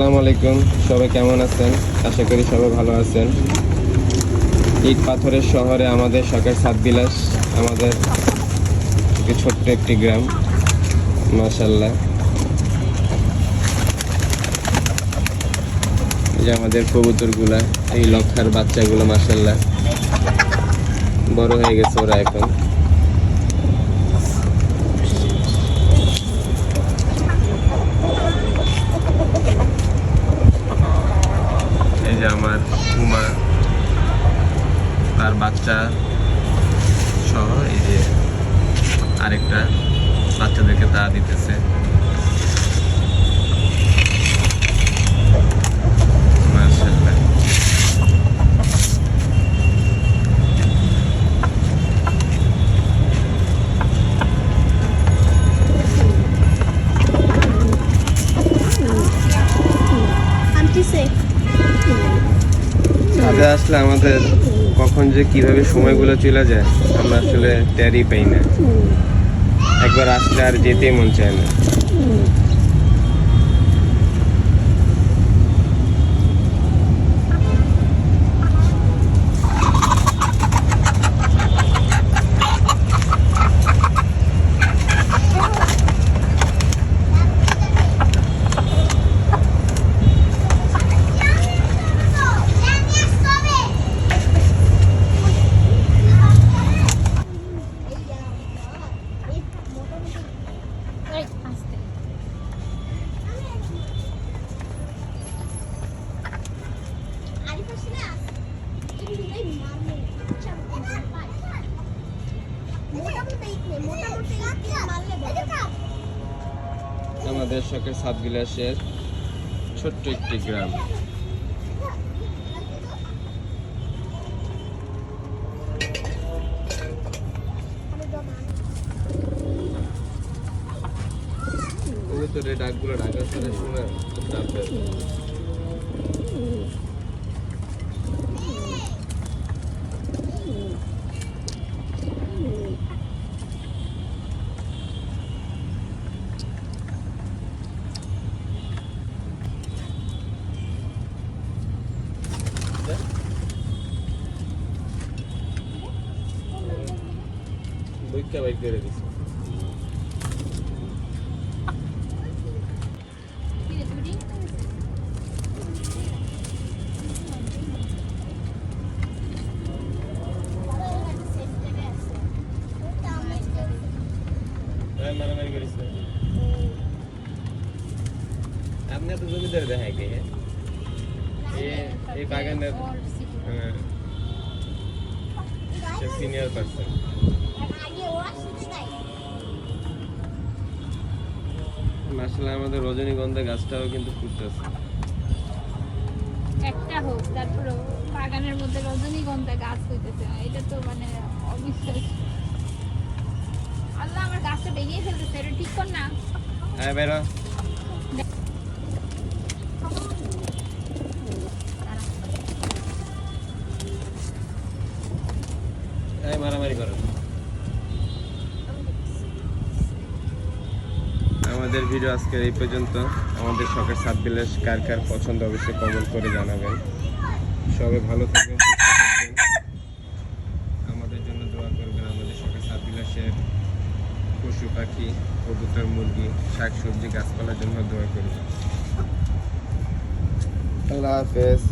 আসসালামু আলাইকুম। সবাই কেমন আছেন? আশা করি সবাই ভালো আছেন। ইট পাথরের শহরে আমাদের শখের সাতবিলাস আমাদের একটি ছোট্ট একটি গ্রাম। মাশাল্লাহ এই যে আমাদের কবুতরগুলা, এই লক্ষার বাচ্চাগুলো মাশাল্লাহ বড় হয়ে গেছে ওরা এখন। তার বাচ্চা সহ এই যে আরেকটা বাচ্চাদেরকে তা দিতেছে। ছাদে আসলে আমাদের কখন যে কীভাবে সময়গুলো চলে যায়, আমরা আসলে ট্যারি পাই না। একবার আসলে আর যেতেই মন চায় না। আমাদের শখের সাত বিলাসের ছোট্ট একটি গ্রাম। ডাকগুলো ছাড়া শোনা বইকা বাইক করে দিছে হ্যাঁ, মারামারি করিস না। আপনি তো জমিদার দেখায় কে হ্যাঁ? এ- এই বাগানের হ্যাঁ সিনিয়র পার্সন আমাদের রজনীগন্ধা গাছটাও কিন্তু ফুটতেছে একটা হোক তারপর বাগানের মধ্যে রজনীগন্ধা গাছ হইতেছে এটা তো মানে অবিশ্বাস আল্লাহ আমার গাছটা ভেঙে ফেলতেছে এটা ঠিক কর না। হ্যাঁ বেরো। মারামারি করো। আমাদের ভিডিও আজকের এই পর্যন্ত। আমাদের শখের সাত বিলাস কার কার পছন্দ অবশ্যই কমেন্ট করে জানাবেন। সবাই ভালো থাকবেন থাকবেন। আমাদের জন্য দোয়া করবেন আমাদের শখের সাত বিলাসের পশু পাখি, কবুতর, মুরগি শাক সবজি গাছপালার জন্য দোয়া করবেন। আল্লাহ হাফেজ।